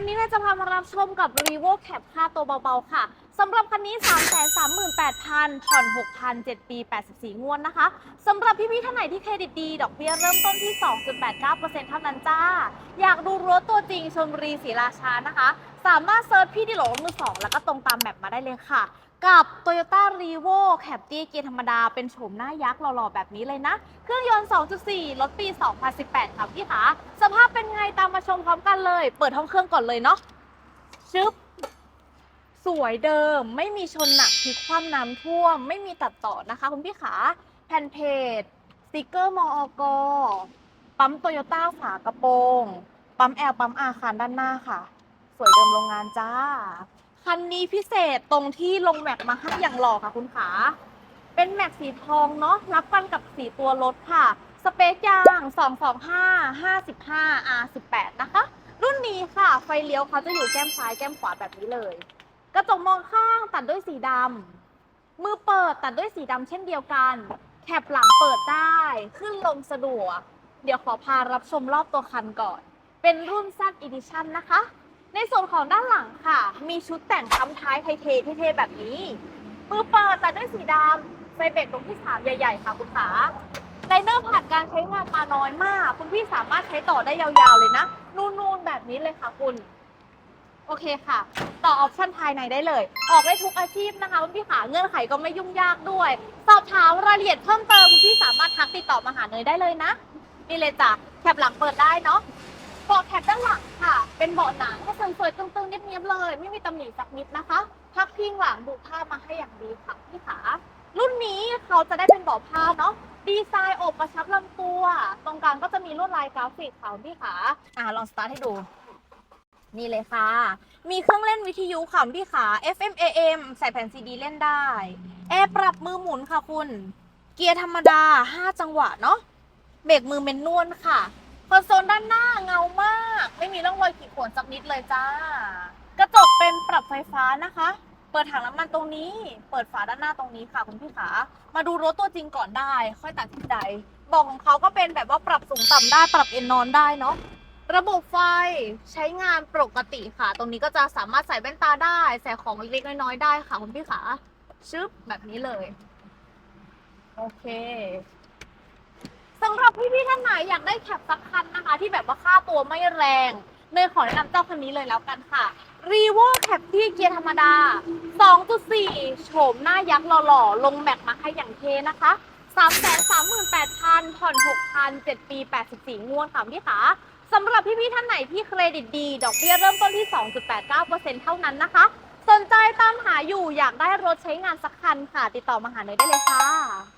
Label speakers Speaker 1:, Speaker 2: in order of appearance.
Speaker 1: วันนี้เราจะพามารับชมกับ r e v o Cap ค่าตัวเบาๆ ค่ะสำหรับคันนี้ 3 3 8 0 0 0 ผ่อน 6,000 7 ปี 84 งวดนะคะสำหรับพี่ๆท่านไหนที่เครดิตดี ดอกเบี้ยเริ่มต้นที่ 2.89%เท่านั้นจ้า อยากดูรถตัวจริงชมบุรีศรีราชานะคะ สามารถเซิร์ชพี่ดิโหลมือสองแล้วก็ตรงตามแมปมาได้เลยค่ะ กับ Toyota r e v o Cap เตี้ยเกียร์ธรรมดา เป็นโฉมหน้ายักษ์หล่อๆ แบบนี้เลยนะ เครื่องยนต์ 2.4 รถปี 2018 ค่ะพี่คะสภาพเป็นไงตามมาชมพร้อมกันเลย เปิดห้องเครื่องก่อนเลยเนาะชึบสวยเดิม ไม่มีชนหนักพลิกคว่ำน้ำท่วม ไม่มีตัดต่อนะคะ คุณพี่ขาแผ่นเพจสติกเกอร์มอกปั๊มโตโยต้าฝากระโปรง ปั๊มแอลปั๊มอาคารด้านหน้าค่ะ สวยเดิมโรงงานจ้า คันนี้พิเศษตรงที่ลงแม็กมาให้อย่างหล่อค่ะคุณขาเป็นแม็กสีทองเนาะรับกันกับสีตัวรถค่ะ สเปคยาง 225 55 R18 นะคะ รุ่นนี้ค่ะ ไฟเลี้ยวเขาจะอยู่แก้มซ้ายแก้มขวาแบบนี้เลย กระจกมองข้างตัดด้วยสีดำมือเปิดตัดด้วยสีดำเช่นเดียวกันแคปหลังเปิดได้ขึ้นลงสะดวก เดี๋ยวขอพารับชมรอบตัวคันก่อน เป็นรุ่น Z Edition นะคะ ในส่วนของด้านหลังค่ะ มีชุดแต่งค้ำท้ายไทเทเท่ๆแบบนี้มือเปิดตัดด้วยสีดำไฟเบรกตรงที่สามใหญ่ ๆ ค่ะคุณขาไลเนอร์ผ่านการใช้งานมาน้อยมาก คุณพี่สามารถใช้ต่อได้ยาวๆเลยนะ นูนๆ แบบนี้เลยค่ะคุณ โอเคค่ะ ต่อออปชั่นภายในได้เลย ออกได้ทุกอาชีพนะคะคุณพี่ขาเงื่อนไขก็ไม่ยุ่งยากด้วย สอบถามรายละเอียดเพิ่มเติมคุณพี่สามารถทักติดต่อมาหาเนยได้เลยนะนี่เลยจ้ะแคปหลังเปิดได้เนาะเบาะแคปด้านหลังค่ะ เป็นเบาะหนัง สวยๆตึงๆเนียบๆเลย ไม่มีตำหนิสักนิดนะคะ พักพิงหลังดูภาพมาให้อย่างดีค่ะพี่ขารุ่นนี้เขาจะได้เป็นเบาะผ้าเนาะดีไซน์อบกระชับลำตัว ตรงกลางก็จะมีลวดลายกราฟิกค่ะพี่ขาอ่าลองสตาร์ทให้ดูนี่เลยค่ะ มีเครื่องเล่นวิทยุค่ะพี่ขา FM AM ใส่แผ่นซีดีเล่นได้ แอร์ปรับมือหมุนค่ะคุณ เกียร์ธรรมดา 5 จังหวะเนาะ เบรกมือเมนนวลค่ะ คอนโซลด้านหน้าเงามาก ไม่มีร่องรอยขีดข่วนสักนิดเลยจ้า กระจกเป็นปรับไฟฟ้านะคะ เปิดถังน้ำมันตรงนี้ เปิดฝาด้านหน้าตรงนี้ค่ะคุณพี่ขา มาดูรถตัวจริงก่อนได้ ค่อยตัดสินใจบอกของเขาก็เป็นแบบว่าปรับสูงต่ำได้ ปรับเอนนอนได้เนาะ ระบบไฟใช้งานปกติค่ะ ตรงนี้ก็จะสามารถใส่แว่นตาได้ ใส่ของเล็กๆน้อยๆได้ค่ะคุณพี่ขา ชึบแบบนี้เลย โอเคำหรับพี่ๆท่านไหนอยากได้แคปสักคันนะคะ ที่แบบว่าค่าตัวไม่แรงเนยขอแนะนำเจ้าคันนี้เลยแล้วกันค่ะ r e v o Cap ที่เกียร์ธรรมดา 2.4 โฉมหน้ายักษ์หล่อๆ ลงแม็กมาให้อย่างเทนะคะ 338,000ผ่อน6,000 7 ปี 84 งวดค่ะพี่ขาสำหรับพี่ๆท่านไหนที่เครดิตดี ดอกเบี้ยเริ่มต้นที่ 2.89%เท่านั้นนะคะ สนใจตามหาอยู่อยากได้รถใช้งานสักคันค่ะ ติดต่อมาหาเนยได้เลยค่ะ